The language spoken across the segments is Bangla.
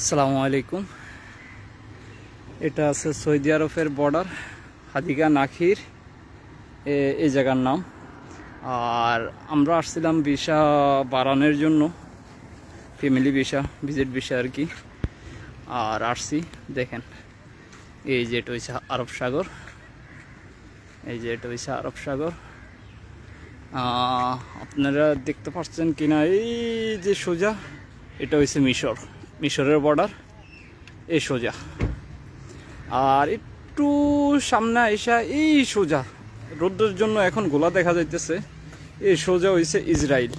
আসসালামু আলাইকুম। এটা আছে সৌদি আরবের বর্ডার হাদিকা নাখির এই জায়গার নাম। আর আমরা আসছিলাম ভিসা বাড়ানোর জন্য ফ্যামিলি ভিসা ভিজিট ভিসা আর কি। আর আসছি, দেখেন, এই যে এটা হচ্ছে আরব সাগর। এই যে এটা হচ্ছে আরব সাগর। আপনারা দেখতে পাচ্ছেন কিনা, এই যে সোজা, এটা হচ্ছে মিশর। মিশরের বর্ডার এই সোজা। আর একটু সামনে এসা এই সোজা। রোদ্রের জন্য এখন গোলা দেখা যাইতেছে এই সোজা হয়েছে ইসরায়েল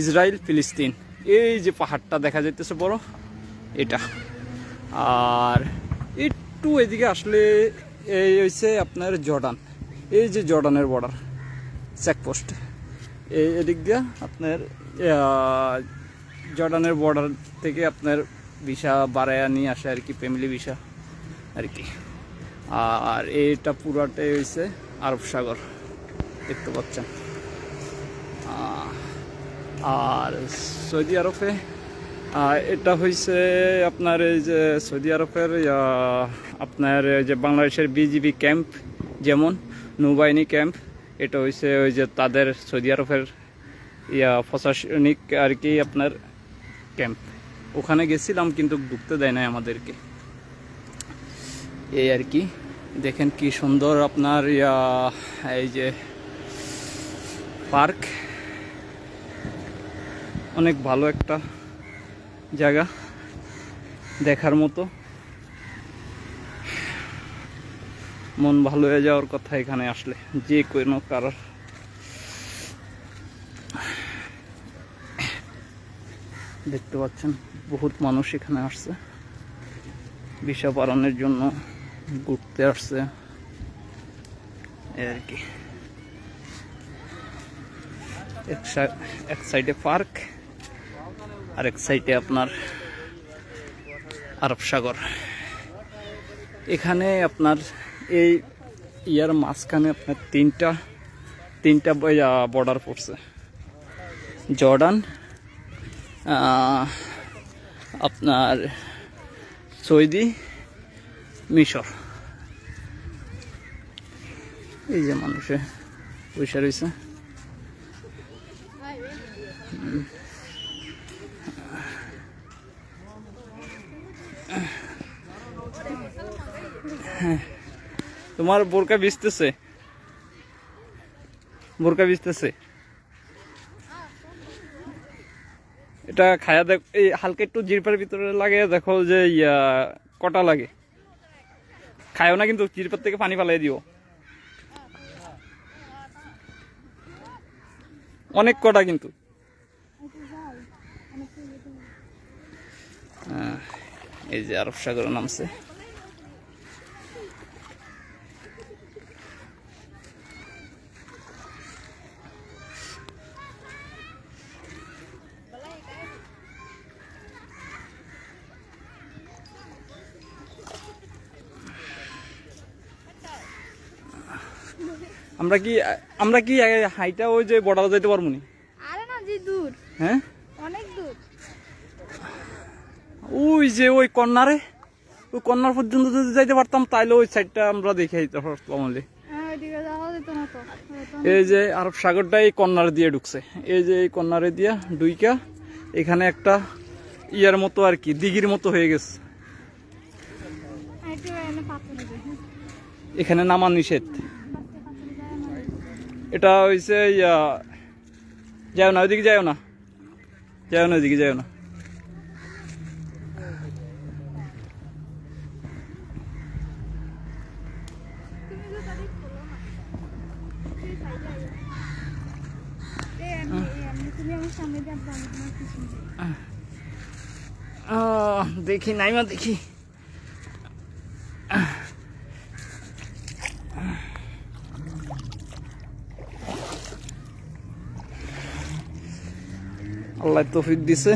ইসরায়েল ফিলিস্তিন। এই যে পাহাড়টা দেখা যাইতেছে বড়, এটা। আর একটু এদিকে আসলে এই হয়েছে আপনার জর্ডান। এই যে জর্ডানের বর্ডার চেকপোস্ট এই এদিক দিয়ে আপনার জর্ডানের বর্ডার থেকে আপনার ভিসা বাড়াইয়া নিয়ে আসে আর কি ফ্যামিলি ভিসা আর কি। আর এটা পুরাটাই হয়েছে আরব সাগর, দেখতে পাচ্ছেন। আর সৌদি আরবে এটা হয়েছে আপনার এই যে সৌদি আরবের আপনার যে বাংলাদেশের বিজিবি ক্যাম্প যেমন, নৌবাহিনী ক্যাম্প এটা হয়েছে ওই যে তাদের সৌদি আরবের, ইয়া প্রশাসনিক আর কি আপনার ক্যাম্প। ওখানে গেছিলাম কিন্তু ঢুকতে দেয় নাই আমাদেরকে। এই আর কি। দেখেন কি সুন্দর আপনার এই যে পার্ক। অনেক ভালো একটা জায়গা দেখার মতো। মন ভালো হয়ে যাওয়ার কথা এখানে আসলে। যে কোনো কারোর দেখতে পাচ্ছেন, বহুত মানুষ এখানে আসছে। বিষা পালনের জন্য ঘুরতে আসছে। আর কি। এক সাইডে পার্ক, আর এক সাইডে আপনার আরব সাগর। এখানে আপনার এই ইয়ার মাঝখানে আপনার তিনটা তিনটা বর্ডার পড়ছে। জর্ডান আপনার সৌদি মিশর। এই যে মানুষে পয়সা রয়েছে। তোমার বোরকা বিচতেছে বোরকা বিচতেছে এটা খায়া দেখ, এই হালকা একটু জিরপার ভিতরে লাগে, দেখো যে কটা লাগে। খায়ও না কিন্তু জিরপার থেকে পানি ফালাই দিও। অনেক কটা কিন্তু। এই যে আরব সাগর নামছে। আমরা কি আমরা কি হাইটা ওই যে বর্ডার যাইতে পারব নি? আরে না যে দূর। হ্যাঁ? অনেক দূর। ওই যে ওই কর্নারে ওই কর্নার পর্যন্ত যদি যাইতে পারতাম তাইলে ওই সাইডটা আমরা দেখে যেতে পারতাম। হ্যাঁ হয়তো এই যে আরব সাগরটা এই কর্নার দিয়ে ঢুকছে। এই যে এই কর্নারে দিয়া দুইকা এখানে একটা ইয়ার মতো আর কি দিঘির মতো হয়ে গেছে। এখানে নামা নিষেধ। এটা হইছে, ইয়া, যাও না, ওইদিকে যাও না। যাও না, ওইদিকে যাও না। তুমি তো তাদের খোলো না এই সাইডে আইও। এই এমনি, এই এমনি, তুমি আমার সামনে দিয়ে আসবে, আমি তোমার পিছনে যাই। আহ, দেখি নাইমা দেখি আল্লাহ তৌফিক দিছে।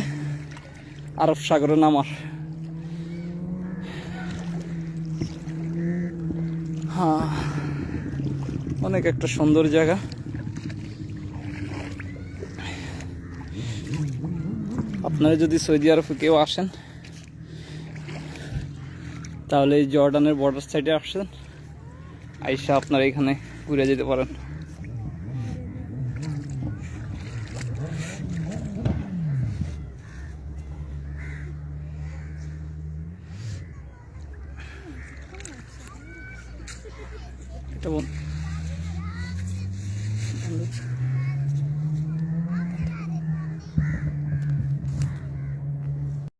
আরব সাগরে নামার। হ্যাঁ অনেক একটা সুন্দর জায়গা। আপনারা যদি সৌদি আরবে কেউ আসেন, তাহলে জর্ডানের বর্ডার সাইডে আসছেন আইসা আপনারা এখানে ঘুরে যেতে পারেন। এটা বল